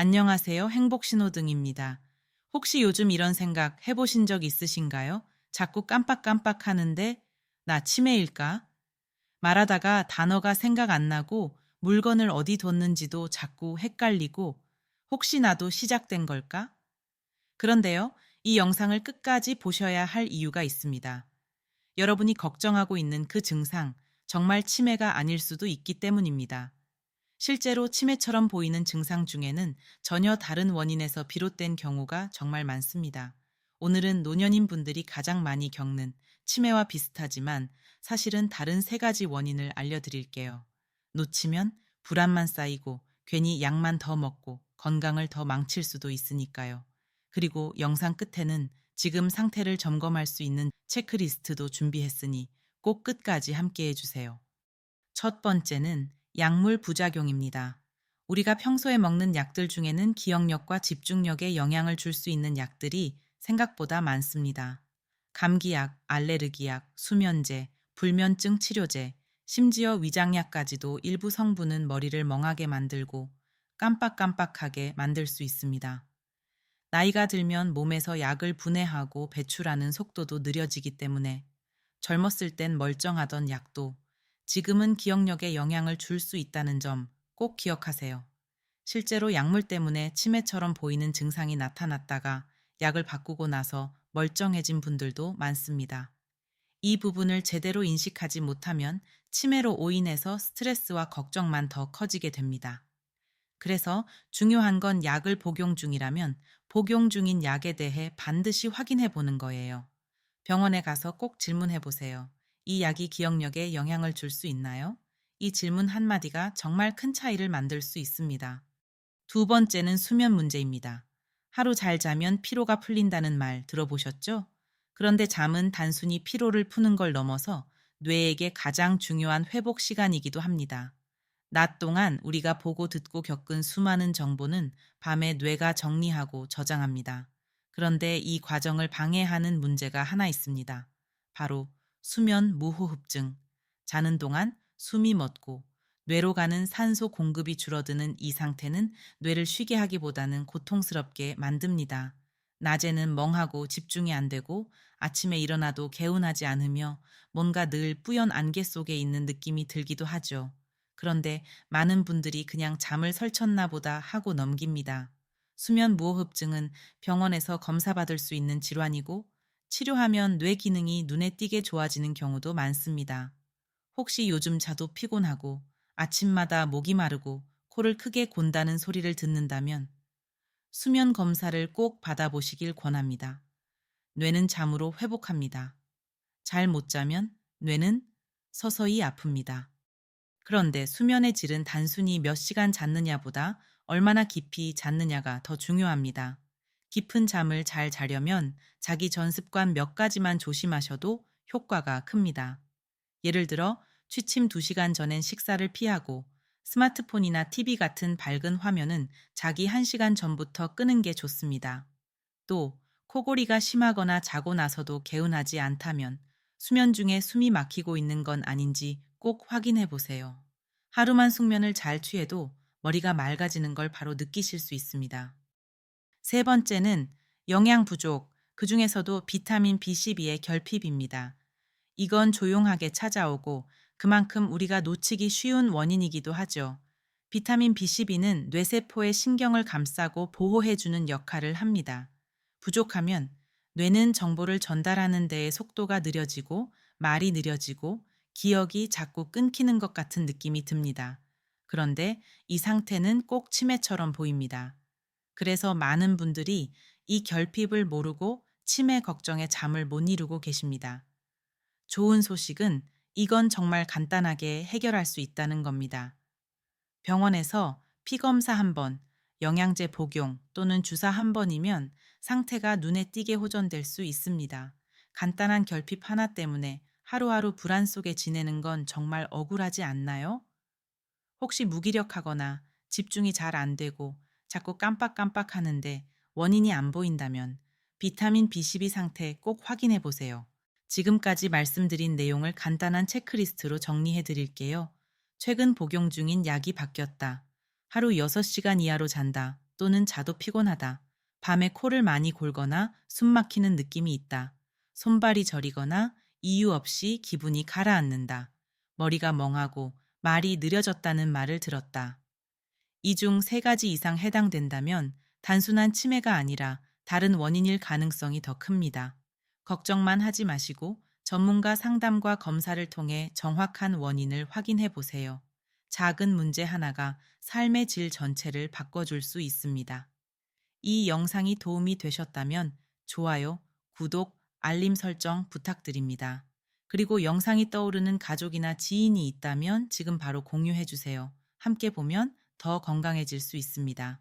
안녕하세요. 행복신호등입니다. 혹시 요즘 이런 생각 해보신 적 있으신가요? 자꾸 깜빡깜빡 하는데 나 치매일까? 말하다가 단어가 생각 안 나고 물건을 어디 뒀는지도 자꾸 헷갈리고 혹시 나도 시작된 걸까? 그런데요, 이 영상을 끝까지 보셔야 할 이유가 있습니다. 여러분이 걱정하고 있는 그 증상, 정말 치매가 아닐 수도 있기 때문입니다. 실제로 치매처럼 보이는 증상 중에는 전혀 다른 원인에서 비롯된 경우가 정말 많습니다. 오늘은 노년인 분들이 가장 많이 겪는 치매와 비슷하지만 사실은 다른 세 가지 원인을 알려드릴게요. 놓치면 불안만 쌓이고 괜히 약만 더 먹고 건강을 더 망칠 수도 있으니까요. 그리고 영상 끝에는 지금 상태를 점검할 수 있는 체크리스트도 준비했으니 꼭 끝까지 함께 해주세요. 첫 번째는 약물 부작용입니다. 우리가 평소에 먹는 약들 중에는 기억력과 집중력에 영향을 줄 수 있는 약들이 생각보다 많습니다. 감기약, 알레르기약, 수면제, 불면증 치료제, 심지어 위장약까지도 일부 성분은 머리를 멍하게 만들고 깜빡깜빡하게 만들 수 있습니다. 나이가 들면 몸에서 약을 분해하고 배출하는 속도도 느려지기 때문에 젊었을 땐 멀쩡하던 약도 지금은 기억력에 영향을 줄 수 있다는 점 꼭 기억하세요. 실제로 약물 때문에 치매처럼 보이는 증상이 나타났다가 약을 바꾸고 나서 멀쩡해진 분들도 많습니다. 이 부분을 제대로 인식하지 못하면 치매로 오인해서 스트레스와 걱정만 더 커지게 됩니다. 그래서 중요한 건 약을 복용 중이라면 복용 중인 약에 대해 반드시 확인해 보는 거예요. 병원에 가서 꼭 질문해 보세요. 이 약이 기억력에 영향을 줄 수 있나요? 이 질문 한마디가 정말 큰 차이를 만들 수 있습니다. 두 번째는 수면 문제입니다. 하루 잘 자면 피로가 풀린다는 말 들어보셨죠? 그런데 잠은 단순히 피로를 푸는 걸 넘어서 뇌에게 가장 중요한 회복 시간이기도 합니다. 낮 동안 우리가 보고 듣고 겪은 수많은 정보는 밤에 뇌가 정리하고 저장합니다. 그런데 이 과정을 방해하는 문제가 하나 있습니다. 바로 수면 무호흡증. 자는 동안 숨이 멎고 뇌로 가는 산소 공급이 줄어드는 이 상태는 뇌를 쉬게 하기보다는 고통스럽게 만듭니다. 낮에는 멍하고 집중이 안 되고 아침에 일어나도 개운하지 않으며 뭔가 늘 뿌연 안개 속에 있는 느낌이 들기도 하죠. 그런데 많은 분들이 그냥 잠을 설쳤나 보다 하고 넘깁니다. 수면 무호흡증은 병원에서 검사받을 수 있는 질환이고 치료하면 뇌 기능이 눈에 띄게 좋아지는 경우도 많습니다. 혹시 요즘 자도 피곤하고 아침마다 목이 마르고 코를 크게 곤다는 소리를 듣는다면 수면 검사를 꼭 받아보시길 권합니다. 뇌는 잠으로 회복합니다. 잘 못 자면 뇌는 서서히 아픕니다. 그런데 수면의 질은 단순히 몇 시간 잤느냐보다 얼마나 깊이 잤느냐가 더 중요합니다. 깊은 잠을 잘 자려면 자기 전 습관 몇 가지만 조심하셔도 효과가 큽니다. 예를 들어 취침 2시간 전엔 식사를 피하고 스마트폰이나 TV 같은 밝은 화면은 자기 1시간 전부터 끄는 게 좋습니다. 또 코골이가 심하거나 자고 나서도 개운하지 않다면 수면 중에 숨이 막히고 있는 건 아닌지 꼭 확인해 보세요. 하루만 숙면을 잘 취해도 머리가 맑아지는 걸 바로 느끼실 수 있습니다. 세 번째는 영양 부족, 그 중에서도 비타민 B12의 결핍입니다. 이건 조용하게 찾아오고 그만큼 우리가 놓치기 쉬운 원인이기도 하죠. 비타민 B12는 뇌세포의 신경을 감싸고 보호해주는 역할을 합니다. 부족하면 뇌는 정보를 전달하는 데에 속도가 느려지고 말이 느려지고 기억이 자꾸 끊기는 것 같은 느낌이 듭니다. 그런데 이 상태는 꼭 치매처럼 보입니다. 그래서 많은 분들이 이 결핍을 모르고 치매 걱정에 잠을 못 이루고 계십니다. 좋은 소식은 이건 정말 간단하게 해결할 수 있다는 겁니다. 병원에서 피검사 한 번, 영양제 복용 또는 주사 한 번이면 상태가 눈에 띄게 호전될 수 있습니다. 간단한 결핍 하나 때문에 하루하루 불안 속에 지내는 건 정말 억울하지 않나요? 혹시 무기력하거나 집중이 잘 안 되고 자꾸 깜빡깜빡 하는데 원인이 안 보인다면 비타민 B12 상태 꼭 확인해 보세요. 지금까지 말씀드린 내용을 간단한 체크리스트로 정리해 드릴게요. 최근 복용 중인 약이 바뀌었다. 하루 6시간 이하로 잔다. 또는 자도 피곤하다. 밤에 코를 많이 골거나 숨 막히는 느낌이 있다. 손발이 저리거나 이유 없이 기분이 가라앉는다. 머리가 멍하고 말이 느려졌다는 말을 들었다. 이 중 세 가지 이상 해당된다면 단순한 치매가 아니라 다른 원인일 가능성이 더 큽니다. 걱정만 하지 마시고 전문가 상담과 검사를 통해 정확한 원인을 확인해 보세요. 작은 문제 하나가 삶의 질 전체를 바꿔줄 수 있습니다. 이 영상이 도움이 되셨다면 좋아요, 구독, 알림 설정 부탁드립니다. 그리고 영상이 떠오르는 가족이나 지인이 있다면 지금 바로 공유해 주세요. 함께 보면 더 건강해질 수 있습니다.